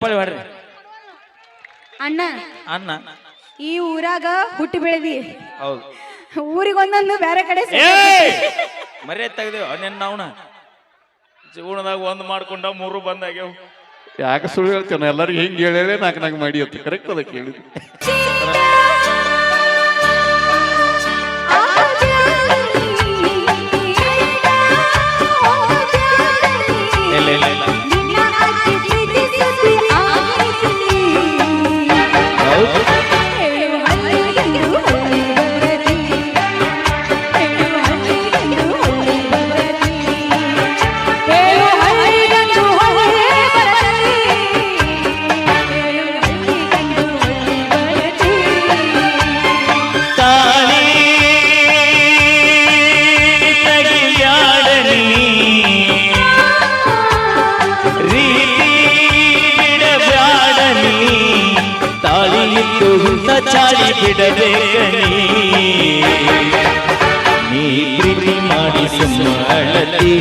ಚಪ್ಪಾಳಿ ಅಣ್ಣ ಅನ್ನ ಈ ಊರಾಗ ಹುಟ್ಟಿ ಬೆಳೆದಿ ಹೌದು ಊರಿಗೆ ಒಂದೊಂದು ಬೇರೆ ಕಡೆ ಮರ್ಯಾದೆ ತೆಗ್ದೇವ್ ಅವನೇನ್ ನಾವ್ನ ಜೀವನದಾಗ ಒಂದ್ ಮಾಡ್ಕೊಂಡ ಮೂರು ಬಂದಾಗೆವು ಯಾಕೆ ಸುಳ್ಳು ಹೇಳ್ತೇನೆ ಎಲ್ಲರಿಗೂ ಹಿಂಗೆ ಹೇಳಿದ್ರೆ ನಾಲ್ಕು ನಾಲ್ಕು ಮಾಡಿ ಅಂತ ಕರೆಕ್ಟ್ ಅದಕ್ಕೆ ಹೇಳಿದ್ವಿ ಇಲ್ಲ ಇಲ್ಲ ಇಲ್ಲ ಚಾಳಿ ಬಿಡಬೇಕನಿ? ನೀ ಪ್ರೀತಿ ಮಾಡಿ ಸುಮ್ಮಳತಿ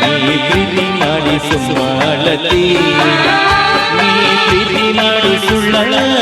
ನೀ ಪ್ರೀತಿ ಮಾಡಿ ಸುಮ್ಮಳತಿ ನೀ ಪ್ರೀತಿ ಮಾಡಿ ಸುಳ್ಳಳತಿ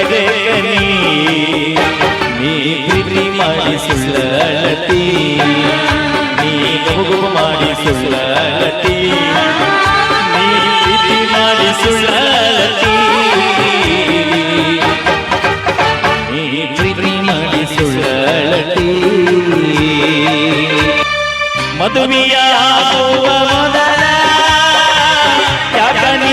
ಬಿಡಬೇಕನಿ ನೀ ಪ್ರೀತಿ ಮಾಡಿ ಸುಳ್ಳಳತಿ ನೀ ಮಾಡಿ ಸುಳ್ಳಳತಿ ನೀ ಪ್ರೀತಿ ಮಾಡಿ ಸುಳ್ಳಳತಿ ನೀ ಪ್ರೀತಿ ಮಾಡಿ ಸುಳ್ಳಳತಿ ಮದುವೆಯಾಗುವ ಮೊದಲ ಯಾಕನಿ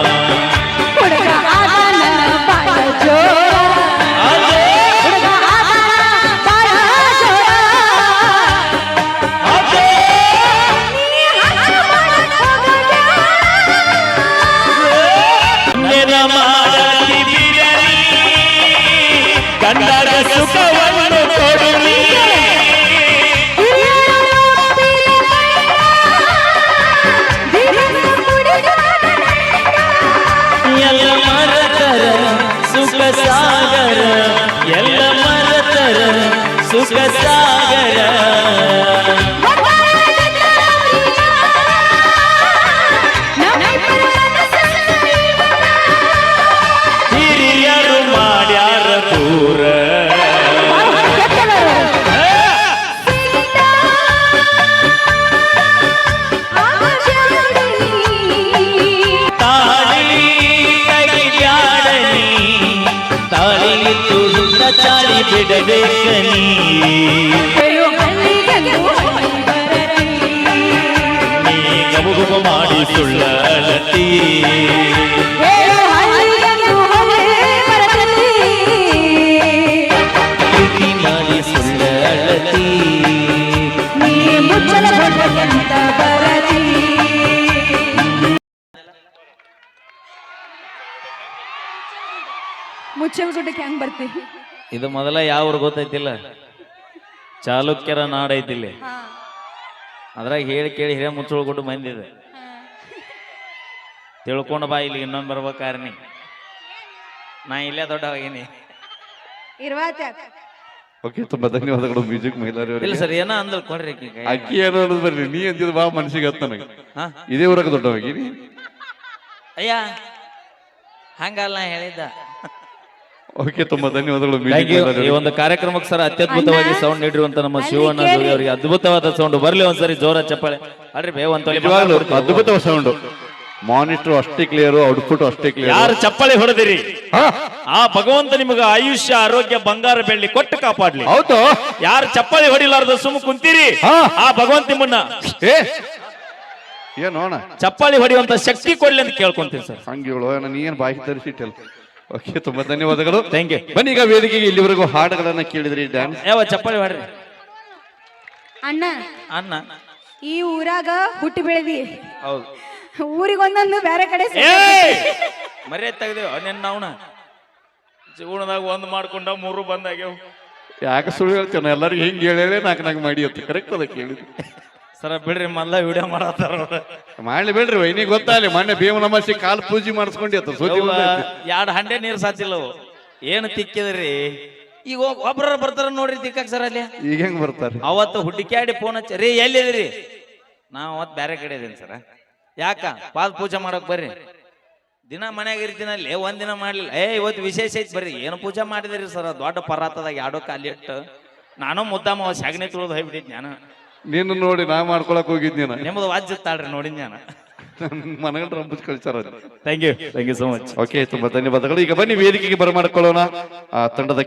ಕಂಡರ ಸುಖವನ್ನು ಕೊಡಲಿ ಎಲ್ಲ ಮರತರ ಸುಖ ಸಾಗರ ಎಲ್ಲ ಮರತರ ಸುಖ ಸಾಗರ. ತಾಳಿ ತುಳುದ ಚಾಳಿ ಬಿಡಬೇಕನಿ ನೀ ಗಮಗುಮ ಮಾಡಿ ಸುಳ್ಳಳತಿ ಹೇಳು ಮುಚ್ಚಲ್ ಗುಡ್ಡಕ್ಕೆ ಹೆಂಗ್ ಬರ್ತಿ ಇದು ಮೊದಲ ಯಾವ ಊರು ಗೊತ್ತೈತಿಲ್ಲ? ಚಾಲುಕ್ಯರ ನಾಡೈತಿಲ್ಲಿ ಹಾ. ಅದ್ರಾಗ ಹೇಳಿ ಕೇಳಿ ಹಿರಿಯ ಮುಚ್ಚಳ್ಕೊಟ್ಟು ಬಂದಿದೆ. ತಿಳ್ಕೊಂಡು ಬಾ ಇಲ್ಲಿ ಇನ್ನೊಂದು ಬರ್ಬೇಕಾರ್ನಿ ನಾ ಇಲ್ಲೇ ದೊಡ್ಡ ಇರ್ವಾತ ಓಕೆ ತುಂಬಾ ಧನ್ಯವಾದಗಳು ಮ್ಯೂಸಿಕ್ ಇಲ್ಲ ಮಹಿಳೆಯರಿಗೆ ಸರ್ ಏನೋ ಅಂದ್ರು ಕೊಡ್ರಿ. ಅಕ್ಕಿ ಏನು ಅನ್ನೋದು ಬರ್ರಿ ನೀ ಅಂತಿದ್ ಬಾ ಮನ್ಸಿಗೆ ಹತ್ತ ನನಗೆ. ಹಾ? ಇದೇ ಊರಾಗ ಹೋಗಿನಿ ಅಯ್ಯ ಹಂಗಲ್ಲ ನಾ ಹೇಳಿದ್ದ. ಓಕೆ ತುಂಬಾ ಧನ್ಯವಾದಗಳು. Thank you. ಈ ಒಂದು ಕಾರ್ಯಕ್ರಮಕ್ಕೆ ಸರ್ ಅತ್ಯದ್ಭುತವಾಗಿ ಸೌಂಡ್ ನೀಡಿರುವಂತ ನಮ್ಮ ಶಿವಣ್ಣ. ಜೋಗಿ ಅವರಿಗೆ ಅದ್ಭುತವಾದ ಸೌಂಡ್ ಬರ್ಲಿ ಒಂದ್ಸರಿ ಜೋರ ಚಪ್ಪಾಳೆ. ಅಲ್ರಿ ಬೇ ನಿಜವಾಗ್ಲೂ ಅದ್ಭುತ ಸೌಂಡ್ ಮಾನಿಟರ್ ಅಷ್ಟೇ ಕ್ಲಿಯರ್ ಔಟ್ಪುಟ್ ಅಷ್ಟೇ ಕ್ಲಿಯರ್ ಯಾರು ಚಪ್ಪಾಳೆ ಹೊಡೆದಿರಿ? ಆ ಭಗವಂತ ನಿಮಗೆ ಆಯುಷ್ಯ ಆರೋಗ್ಯ ಬಂಗಾರ ಬೆಳ್ಳಿ ಕೊಟ್ಟು ಕಾಪಾಡ್ಲಿ. ಹೌದು. ಯಾರು ಚಪ್ಪಾಳೆ ಹೊಡಿಲಾರ್ದ ಸುಮ್ ಕುಂತೀರಿ? ಹಾ. ಆ ಭಗವಂತ ನಿಮ್ಮನ್ನ. ಏ ಏನು ಅಣ್ಣ ಚಪ್ಪಾಳಿ ಹೊಡೆಯುವಂತ ಶಕ್ತಿ ಕೊಡ್ಲಿ ಅಂತ ಕೇಳ್ಕೊಂತೀನಿ ಸರ್. ಹಂಗಿಗಳು ನೀ ಏನ್ ಬಾಯಿ ತರಿಸಿಟ್ಟಲ್ಲ? ಓಕೆ ತುಂಬಾ ಧನ್ಯವಾದಗಳು. ಥ್ಯಾಂಕ್ ಯು ಬನ್ನಿ ಈಗ ವೇದಿಕೆಗೆ ಇಲ್ಲಿವರೆಗೂ ಹಾಡುಗಳನ್ನ ಕೇಳಿದ್ರಿ ಡ್ಯಾನ್ಸ್. ಯಾವ ಚಪ್ಪಾಳಿ ಮಾಡ್ರಿ ಅಣ್ಣ ಅನ್ನ ಈ ಊರಾಗ ಹುಟ್ಟಿ ಬೆಳೆದಿ. ಹೌದು. ಊರಿಗೆ ಒಂದೊಂದು ಬೇರೆ ಕಡೆ ಮರ್ಯಾದ ತೆಗ್ದೇವ್ ನಿನ್ನ ಅವನ ಜೀವನದಾಗ ಒಂದ್ ಮಾಡ್ಕೊಂಡ ಮೂರು ಬಂದಾಗೆವು ಯಾಕೆ ಸುಳ್ಳು ಹೇಳ್ತೇನೆ ಎಲ್ಲರಿಗೂ ಹಿಂಗೆ ಹೇಳಿದ್ರೆ ನಾಲ್ಕು ನಾಲ್ಕು ಮಾಡಿ ಅಂತ. ಕರೆಕ್ಟ್ ಅದಕ್ಕೆ ಹೇಳಿದ್ವಿ ಸರ ಬಿಡ್ರಿ ಮಲ್ಲ ವಿಡಿಯೋ ಮಾಡತ್ತಾರ. ಮಾಡ್ಲಿ ಬಿಡ್ರಿ ವೈನಿ ಗೊತ್ತಾಗಲಿ. ಮೊನ್ನೆ ಭೀಮನಮಸಿ ಕಾಲ್ ಪೂಜೆ ಮಾಡಿಸ್ಕೊಂಡಿ ಎರಡು ಸುದ್ದಿ ಯವ್ವ, ಬಂದೈತಿ. ಎರಡ್ ಹಂಡೆ ನೀರು ಸಾಚಿಲ್ಲವು ಏನು ತಿಕ್ಕಿದ್ರಿ? ಈಗ ಒಬ್ಬರ ಬರ್ತಾರ ನೋಡ್ರಿ ತಿಕ್ಕಕ್ ಸರ್ ಅಲ್ಲಿ. ಈಗ ಹೆಂಗ್ ಬರ್ತಾರೆ? ಅವತ್ತು ಹುಡುಕ್ಯಾಡಿ ಫೋನ್ ಹಚ್ಚ ರೀ ಎಲ್ಲಿದ್ರಿ? ನಾ ಅವತ್ತು ಬೇರೆ ಕಡೆ ಇದೀನಿ ಸರ. ಯಾಕ? ಪಾದ ಪೂಜೆ ಮಾಡಕ್ ಬರ್ರಿ. ದಿನ ಮನ್ಯಾಗ ಇರ್ತೀನಲ್ಲಿ ಒಂದಿನ ಮಾಡ್ಲಿಲ್ಲ. ಏ ಇವತ್ತು ವಿಶೇಷ ಐತಿ ಬರ್ರಿ. ಏನು ಪೂಜೆ ಮಾಡಿದಿರಿ ಸರ್? ದೊಡ್ಡ ಪರಾತದಾಗ ಯಾಡೋ ಕಾಲಿ ಇಟ್ಟು. ನಾನು ಮುದ್ದಾಮ ಸಗಣಿ ತುಳಿದು ಹೋಗ್ಬಿಟ್ಟಿದ್ ನಾನು. ನೀನು ನೋಡಿ ನಾ ಮಾಡ್ಕೊಳಕ್ ಹೋಗಿದ್ನಿ ನಿಮ್ಮದು ವಾಜ್ಯತ್ತಾಳ್ರಿ ನೋಡಿ ನಾನು. ಮನೆಗಳ ರಂಬುಜ್ ಕಳ್ಸಾರ thank you thank you so much okay ತುಂಬಾ ಧನ್ಯವಾದಗಳು. ಈಗ ಬನ್ನಿ ವೇದಿಕೆಗೆ ಬರಮಾಡ್ಕೊಳ್ಳೋಣ. ಆ ತಂಡದ